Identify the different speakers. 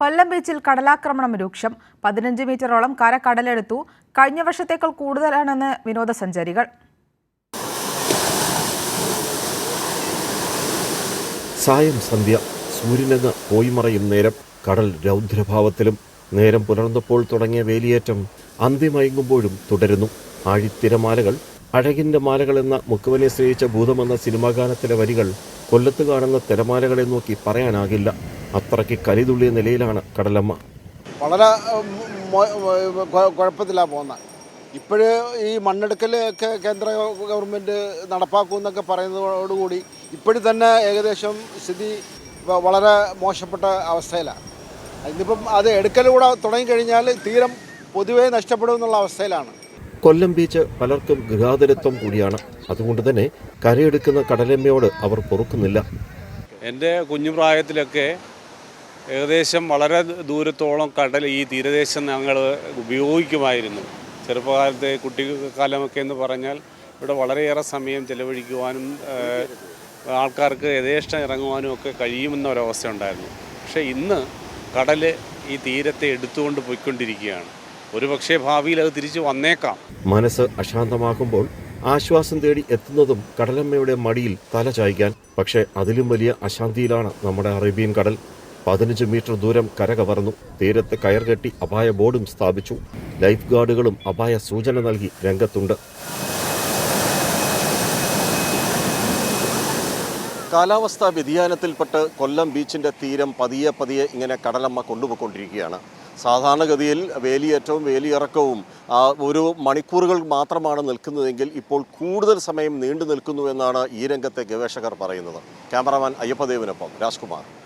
Speaker 1: കൊല്ലം ബീച്ചിൽ കടലാക്രമണം രൂക്ഷം. പതിനഞ്ച് മീറ്ററോളം കര കടലെടുത്തു കഴിഞ്ഞ വർഷത്തേക്കാൾ കൂടുതലാണെന്ന് വിനോദസഞ്ചാരികൾ.
Speaker 2: സായം സന്ധ്യ. സൂര്യനെന്ന് പോയി മറയും നേരം. കടൽ രൗദ്രഭാവത്തിലും നേരം പുലർന്നപ്പോൾ തുടങ്ങിയ വേലിയേറ്റം അന്തിമയങ്ങുമ്പോഴും തുടരുന്നു. ആഴിത്തിരമാലകൾ അഴകിന്റെ മാലകൾ എന്ന മുക്കുവനെ സ്നേഹിച്ച ഭൂതമെന്ന സിനിമാ ഗാനത്തിലെ വരികൾ കൊല്ലത്ത് കാണുന്ന തിരമാലകളെ നോക്കി പറയാനാകില്ല. അത്രയ്ക്ക് കലിതുള്ളിയ നിലയിലാണ് കടലമ്മ.
Speaker 3: വളരെ കുഴപ്പത്തിലാണ് പോകുന്നത് ഇപ്പോഴ് ഈ മണ്ണെടുക്കൽ ഒക്കെ കേന്ദ്ര ഗവൺമെന്റ് നടപ്പാക്കും എന്നൊക്കെ പറയുന്നതോടുകൂടി ഇപ്പോഴും തന്നെ ഏകദേശം സ്ഥിതി വളരെ മോശപ്പെട്ട അവസ്ഥയിലാണ് ഇന്നിപ്പം അത് എടുക്കലൂടെ തുടങ്ങിക്കഴിഞ്ഞാൽ തീരം പൊതുവേ നഷ്ടപ്പെടും എന്നുള്ള അവസ്ഥയിലാണ്.
Speaker 2: കൊല്ലം ബീച്ച് പലർക്കും ഗൃഹാതുരത്വം കൂടിയാണ്. അതുകൊണ്ട് തന്നെ കരയെടുക്കുന്ന കടലമ്മയോട് അവർ പൊറുക്കുന്നില്ല.
Speaker 4: എന്റെ കുഞ്ഞു പ്രായത്തിലൊക്കെ ഏകദേശം വളരെ ദൂരത്തോളം കടൽ ഈ തീരദേശം ഞങ്ങൾ ഉപയോഗിക്കുമായിരുന്നു. ചെറുപ്പകാലത്തെ കുട്ടിക്കാലമൊക്കെ എന്ന് പറഞ്ഞാൽ ഇവിടെ വളരെയേറെ സമയം ചെലവഴിക്കുവാനും ആൾക്കാർക്ക് യഥേഷ്ടം ഇറങ്ങുവാനും ഒക്കെ കഴിയുമെന്ന ഒരവസ്ഥ ഉണ്ടായിരുന്നു പക്ഷേ ഇന്ന് കടൽ ഈ തീരത്തെ എടുത്തുകൊണ്ട് പോയിക്കൊണ്ടിരിക്കുകയാണ്. ഒരുപക്ഷെ ഭാവിയിൽ അത് തിരിച്ചു വന്നേക്കാം.
Speaker 2: മനസ്സ് അശാന്തമാകുമ്പോൾ ആശ്വാസം തേടി എത്തുന്നതും കടലമ്മയുടെ മടിയിൽ തല ചായ്ക്കാൻ. പക്ഷേ അതിലും വലിയ അശാന്തിയിലാണ് നമ്മുടെ അറേബ്യൻ കടൽ. പതിനഞ്ച് മീറ്റർ ദൂരം കര കവർന്നു തീരത്ത് കയർ കെട്ടി അപായ ബോർഡും സ്ഥാപിച്ചു. ലൈഫ് ഗാർഡുകളും അപായ സൂചന നൽകി രംഗത്തുണ്ട്. കാലാവസ്ഥാ വ്യതിയാനത്തിൽപ്പെട്ട് കൊല്ലം ബീച്ചിന്റെ തീരം പതിയെ പതിയെ ഇങ്ങനെ കടലമ്മ കൊണ്ടുപോയിക്കൊണ്ടിരിക്കുകയാണ്. സാധാരണഗതിയിൽ വേലിയേറ്റവും വേലിയിറക്കവും ഒരു മണിക്കൂറുകൾ മാത്രമാണ് നിൽക്കുന്നതെങ്കിൽ ഇപ്പോൾ കൂടുതൽ സമയം നീണ്ടു നിൽക്കുന്നു എന്നാണ് ഈ രംഗത്തെ ഗവേഷകർ പറയുന്നത്. ക്യാമറമാൻ അയ്യപ്പദേവിനൊപ്പം രാജ്കുമാർ.